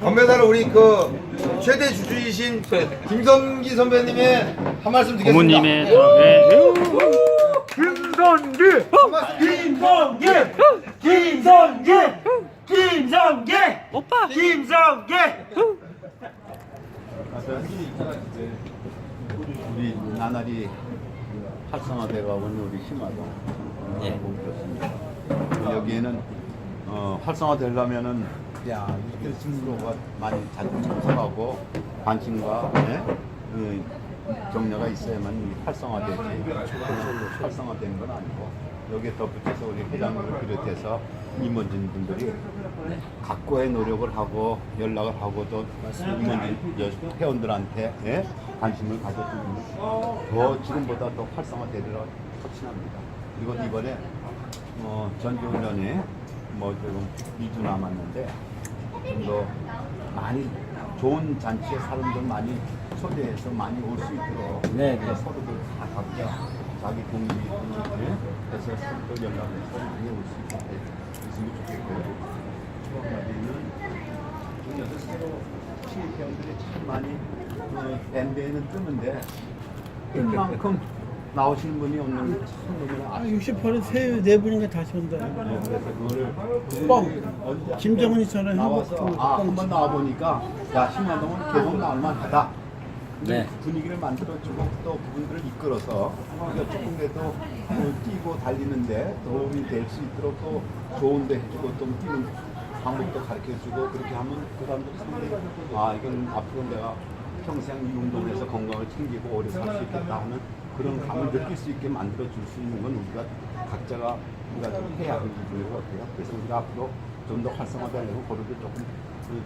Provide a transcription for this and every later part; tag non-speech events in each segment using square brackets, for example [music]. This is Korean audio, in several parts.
건배사를 우리 그 최대 주주이신 김성기 선배님의 한 말씀 드리겠습니다. 부모님의 사랑에 김성기! 한 말씀 김성기! 김성기! 김성기! 오빠! 김성기! 우리 나날이 활성화돼가고 있는 우리 예. 보고 그렇습니다. 여기에는 어, 활성화되려면은 야 이들 스스로가 많이 자주 참석하고 관심과 예? 그 격려가 있어야만 이 활성화되지 활성화되는 건 아니고 여기에 덧붙여서 우리 회장님을 비롯해서 임원진 분들이 각고의 노력을 하고 연락을 하고 또 임원진 여- 회원들한테 예? 관심을 가져주면 더 지금보다 더 활성화되리라 확신합니다. 그리고 이번에 어, 전지훈련이 뭐 지금 2주 남았는데 좀 더 많이 좋은 잔치에 사람들 많이 초대해서 많이 올 수 있도록 네, 네. 서로들 다 각자 자기 동기 해서 서로 연락해서 많이 올 수 있게 있으면 좋겠고요. 또 한마디는 중에서 새로 신입 회원들이 참 많이 어, 밴드에는 뜨는데 [laughs] 뜰만큼 나오시는 분이 없는 게 참 너무나 아쉽습니다. 60%는 세, 네 분인가 다시 온다. 네, 그래서 그거를 뻥! 김정은이처럼 나와서 행복 아한번 나와 보니까 야 신화동은 계속 나올만하다. 네. 분위기를 만들어주고 또 그분들을 이끌어서 우리가 조금이라도 어, 뛰고 달리는데 도움이 될 수 있도록 또 좋은데 해주고 또 뛰는 방법도 가르쳐주고 그렇게 하면 그 사람들이 상당히 아 이건 앞으로 내가 평생 이 운동에서 건강을 챙기고 오래 살 수 있겠다 하는 그런 감을 느낄 수 있게 만들어 줄 수 있는 건 우리가 각자가 우리가 좀 해야 할 부분인 것 같아요. 그래서 우리가 앞으로 좀 더 활성화되려고 그룹을 조금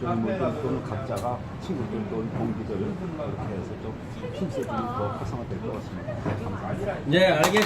좀 모든 또는 각자가 친구들 또는 동기들을 그렇게 해서 좀 힘써주면 더 활성화될 것 같습니다. 네, 감사합니다. 네, 알겠습니다.